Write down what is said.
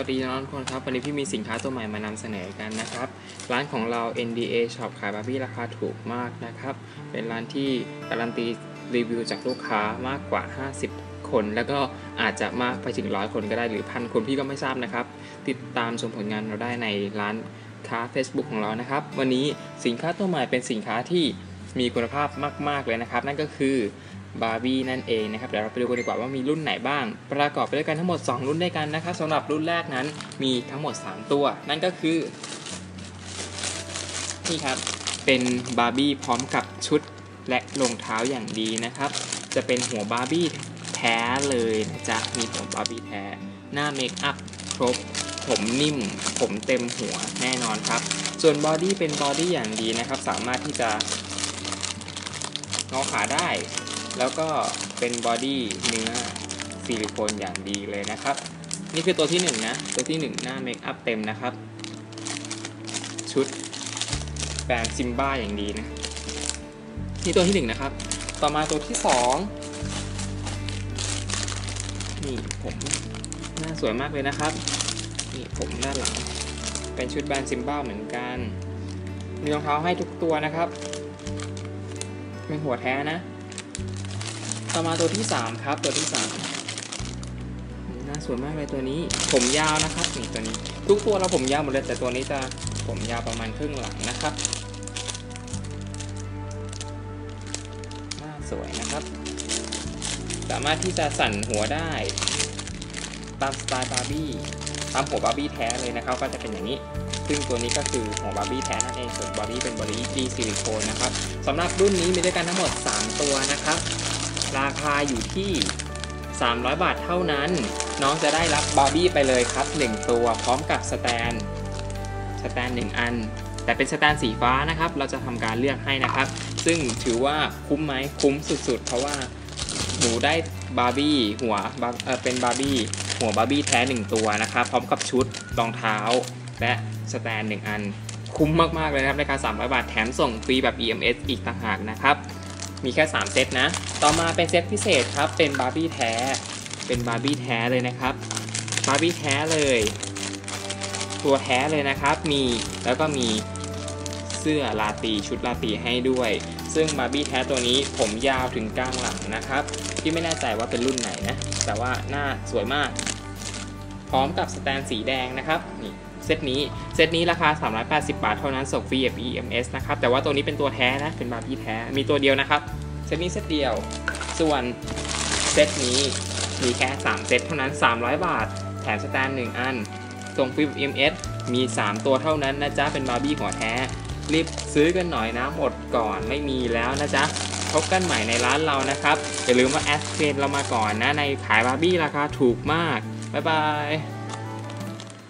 วัสดีน้องทุกคนครับ วันนี้พี่มีสินค้าตัวใหม่มานำเสนอกันนะครับ ร้านของเรา NDA Shop ขายบาร์บี้ราคาถูกมากนะครับ เป็นร้านที่การันตีรีวิวจากลูกค้ามากกว่า 50 คน แล้วก็อาจจะมากไปถึงร้อยคนก็ได้หรือพันคนพี่ก็ไม่ทราบนะครับ ติดตามชมผลงานเราได้ในร้านค้า Facebook ของเรานะครับ วันนี้สินค้าตัวใหม่เป็นสินค้าที่มีคุณภาพมาก ๆ เลยนะครับ นั่นก็คือ บาร์บี้นั่นเองนะครับเดี๋ยวเราไปดูกันดีกว่าว่ามีรุ่นไหนบ้าง ประกอบไปด้วยกันทั้งหมด 2 รุ่นด้วยกันนะครับสำหรับรุ่นแรกนั้นมีทั้งหมด 3 ตัว นั่นก็คือนี่ครับเป็นบาร์บี้พร้อมกับชุดและรองเท้าอย่างดีนะครับ จะเป็นหัวบาร์บี้แท้เลยนะจ๊ะมีหัวบาร์บี้แท้ หน้าเมคอัพครบผมนิ่ม ผมเต็มหัวแน่นอนครับ ส่วนบอดี้เป็นบอดี้อย่างดีนะครับ สามารถที่จะงอขาได้ แล้วก็เป็นบอดี้เนื้อซิลิโคนอย่างดีเลยนะครับ นี่คือตัวที่1นงนะ ตัวที่ 1 หน้าเมคอัพเต็มนะครับ ชุดแบรนด์ซิมบ้าอย่างดีนะ นี่ตัวที่ 1 นะครับ ต่อมาตัวที่ 2 นี่ผมหน้าสวยมากเลยนะครับ นี่ผมด้านหลัง เป็นชุดแบรนด์ซิมบ้าเหมือนกัน มีรองเท้าให้ทุกตัวนะครับเป็นหัวแท้นะ ต่อมาตัวที่ 3 ครับ ตัวที่ 3น่าสวยมากเลยตัวนี้ ผมยาวนะครับนี่ตัวนี้ ทุกตัวเราผมยาวหมดเลยแต่ตัวนี้จะผมยาวประมาณครึ่งหลังนะครับน่าสวยนะครับ สามารถที่จะสั่นหัวได้ ตามสไตล์บาร์บี้ตามหัวบาร์บี้แท้เลยนะครับ ก็จะเป็นอย่างนี้ซึ่งตัวนี้ก็คือหัวบาร์บี้แท้นั่นเอง ส่วนบาร์บี้เป็นบาร์บี้ดีซิลิโคนนะครับสำหรับรุ่นนี้มีด้วยกันทั้งหมด 3 ตัวนะครับ ราคาอยู่ที่ 300 บาทเท่านั้น น้องจะได้รับบาร์บี้ไปเลยครับ 1 ตัวพร้อมกับสแตนสแตน1 อัน แต่เป็นสแตนสีฟ้านะครับ เราจะทำการเลือกให้นะครับ ซึ่งถือว่าคุ้มไหมคุ้มสุดๆ เพราะว่าหนูได้บาร์บี้หัวเออเป็นบาร์บี้หัวบาร์บี้แท้ 1 ตัวนะครับ พร้อมกับชุดรองเท้า และสแตน1อัน คุ้มมากๆเลยครับราคา300 บาทแถมส่งฟรีแบบ EMS อีกต่างหากนะครับ มีแค่ 3 เซตนะ ต่อมาเป็นเซตพิเศษครับ เป็นบาร์บี้แท้ เป็นบาร์บี้แท้เลยนะครับ บาร์บี้แท้เลย ตัวแท้เลยนะครับ มีแล้วก็มีเสื้อลาตีชุดลาตีให้ด้วย ซึ่งบาร์บี้แท้ตัวนี้ผมยาวถึงกลางหลังนะครับ ที่ไม่แน่ใจว่าเป็นรุ่นไหนนะ แต่ว่าหน้าสวยมาก พร้อมกับสแตนสีแดงนะครับ นี่ เซตนี้ เซตนี้ราคา 380 บาทเท่านั้นส่งฟรีแบบ EMS นะครับ แต่ว่าตัวนี้เป็นตัวแท้นะ เป็นบาร์บี้แท้ มีตัวเดียวนะครับ เซตนี้เซตเดียว ส่วนเซตนี้มีแค่ 3 เซตเท่านั้น 300 บาท แถมสแตน1อัน ส่งฟรี EMS มี 3 ตัวเท่านั้นนะจ๊ะ เป็นบาร์บี้หัวแท้ รีบซื้อกันหน่อยนะหมดก่อนไม่มีแล้วนะจ๊ะพบกันใหม่ในร้านเรานะครับ อย่าลืมว่าแอดเฟนเรามาก่อนนะ ในขายบาร์บี้ราคาถูกมาก บ๊ายบาย